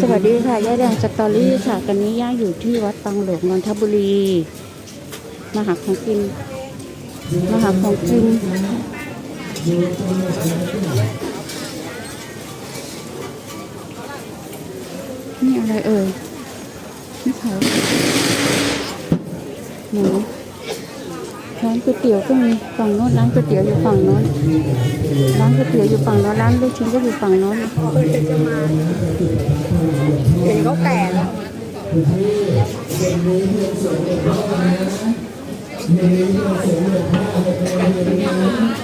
สวัสดีค่ะย่าแดงสตอรี่ค่ะ ตอนนี้ย่าอยู่ที่วัดปังหลวงนนทบุรีมาหาของกินมาหาของกินนี่อะไรเอ่ยนี่เขาหมูานก๋วยเตี๋ยวก็มีฝั่งโน้นร้านก๋วยเตี๋ยวอยู่ฝั่งโน้นร้านก๋วยเตี๋ยวอยู่ฝั่งโน้นร้านลูกชิ้นก็อยู่ฝั่งโน้นเห็นเขาแก่แล้ว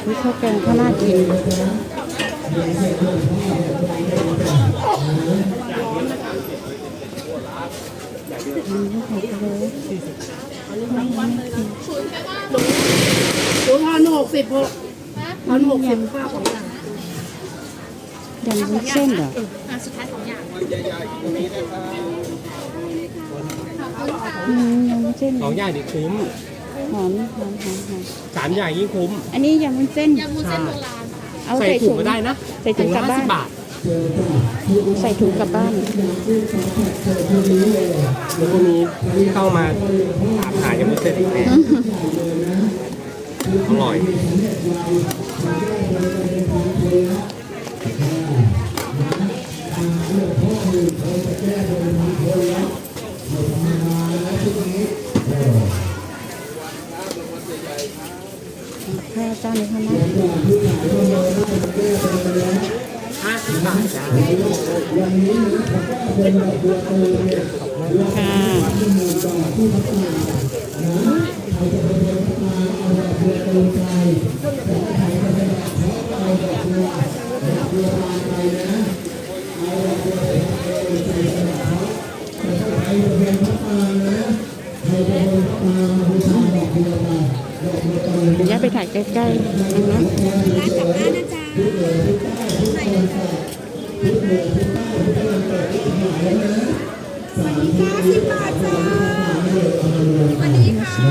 วิข้าวแกงข้าวหน้ากินอืมข้าวโพดดู พันหกสิบหกพันหกสิบค่าของอย่างยำวุ้นเส้นเหรออะสุดท้ายของอย่างอืมยำวุ้นเส้นสองอย่างนี่คุ้มหอมหอมหอมหอมสามอย่างยิ่งคุ้ม อันนี้ยำวุ้นเส้น ยำวุ้นเส้นโบราณค่ะเอาใส่ใส่ถุถุงงก็ได้นะใส่ถุงกลับละบ้าน50บาท ใส่ถุงกลับบ้าน แล้วก็มีที่เข้ามาถามหายังไม่เสร็จอีกแน่ อร่อยข้าวเจ้านี้เขานะห้าสิบบาทจ้าค่ะ เดี๋ยวย่าไปถ่ายใกล้ๆนะร้านกลับบ้านนะจ๊ะ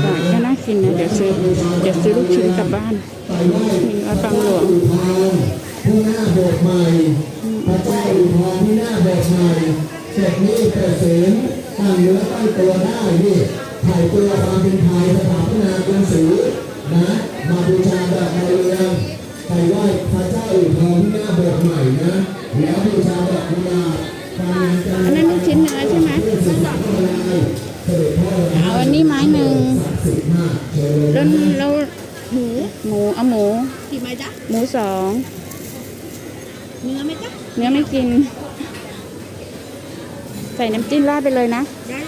บาทก็น่ากินนะเดี๋ยวซื้อเดี๋ยวซื้อลูกชิ้นกลับบ้านมีวัดบางหลวงผู้หน้าโบกใหม่พระเจ้าอยู่ทองที่หน้าโบกใหม่เสร็จนี่เกษมตั้งเนื้อตั้งตัวได้นี่ถ่ายตัวความเป็น เอาอันนี้ไม้หนึ่งสิบห้าเชิญแล้วแล้วหมูหมูเอาหมูกี่ไม้จ๊ะหมูสองเนื้อไหมจ๊ะเนื้อไม่กิน ใส่น้ำจิ้มราดไปเลยนะได้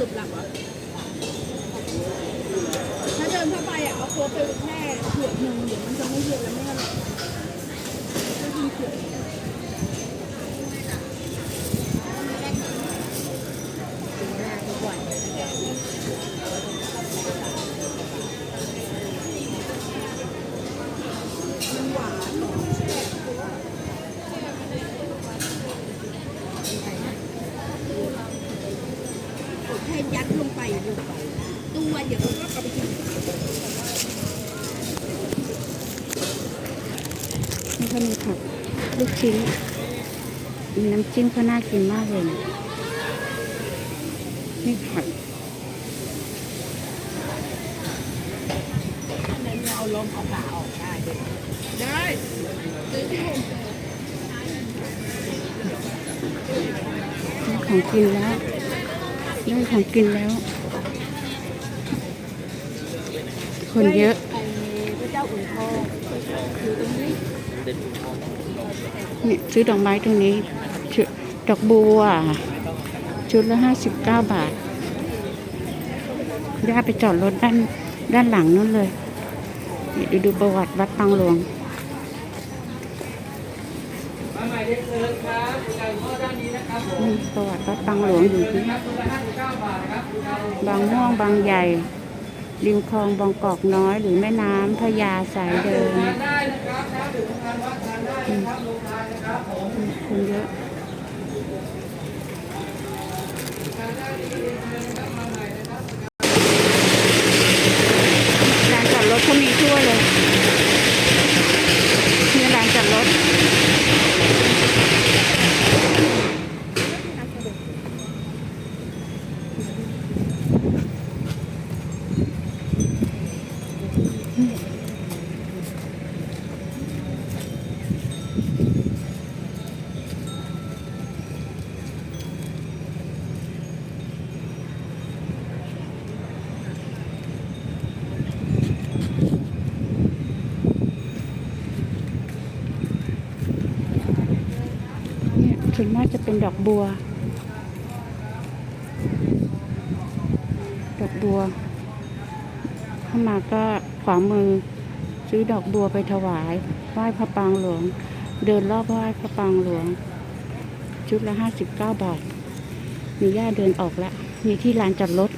รุปหลักเหรอถ้าเดินเข้าไปอะเอาตัวไปแค่เผือกหนึ่งเดี๋ยวมันจะไม่เย็นแล้วไม่อร่อยก็กินเผือกมันหวานกดให้ยัดลงไปลงไปตัวเดี๋ยวมันก็เอาไปกิน นี่ ก็มีผักลูกชิ้น มีน้ำจิ้มก็น่ากินมากเลยนะนี่ผักได้ได้ของกินแล้วได้ของกินแล้ว คนเยอะพระเจ้าอุ่นทองอยู่ตรงนี้ เนี่ยซื้อดอกไม้ตรงนี้ ดอกบัว ชุดละห้าสิบเก้าบาท ย่าไปจอดรถด้านด้านหลังนู่นเลยนี่ดูดูประวัติวัดปังหลวงนี่ประวัติวัดปังหลวงอยู่ที่บางม่วงบางใหญ่ ริมคลองบางกอกน้อยหรือแม่น้ำพญาสายเดิมอืมคนเยอะ ลานจอดรถเขามีทั่วเลยมีลานจอดรถ เนี่ย ส่วนมากจะเป็นดอกบัว ดอกบัว เข้ามาก็ขวามือ ซื้อดอกบัวไปถวายไหว้พระปางหลวง เดินรอบไหว้พระปางหลวง ชุดละห้าสิบเก้าบาท มีย่าเดินออกแล้วมีที่ลานจอดรถ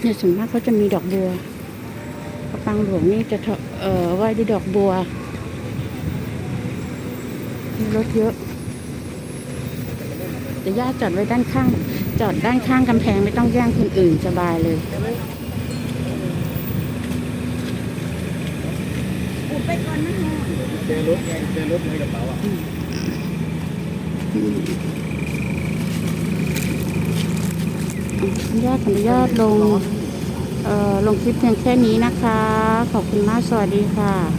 เนี่ยส่วนมากเขาจะมีดอกบัว พระปางหลวงนี่จะเอ่อไหว้ด้วยดอกบัว มีรถเยอะแต่ย่าจอดไว้ด้านข้าง จอดด้านข้างกำแพงไม่ต้องแย่งคนอื่นสบายเลยอุบไปก่อนนะฮะเจอรถไงเจอรถในกระเป๋าอะญาติขออนุญาตลง เอ่อ ลงคลิปเพียงแค่นี้นะคะ ขอบคุณมาก สวัสดีค่ะ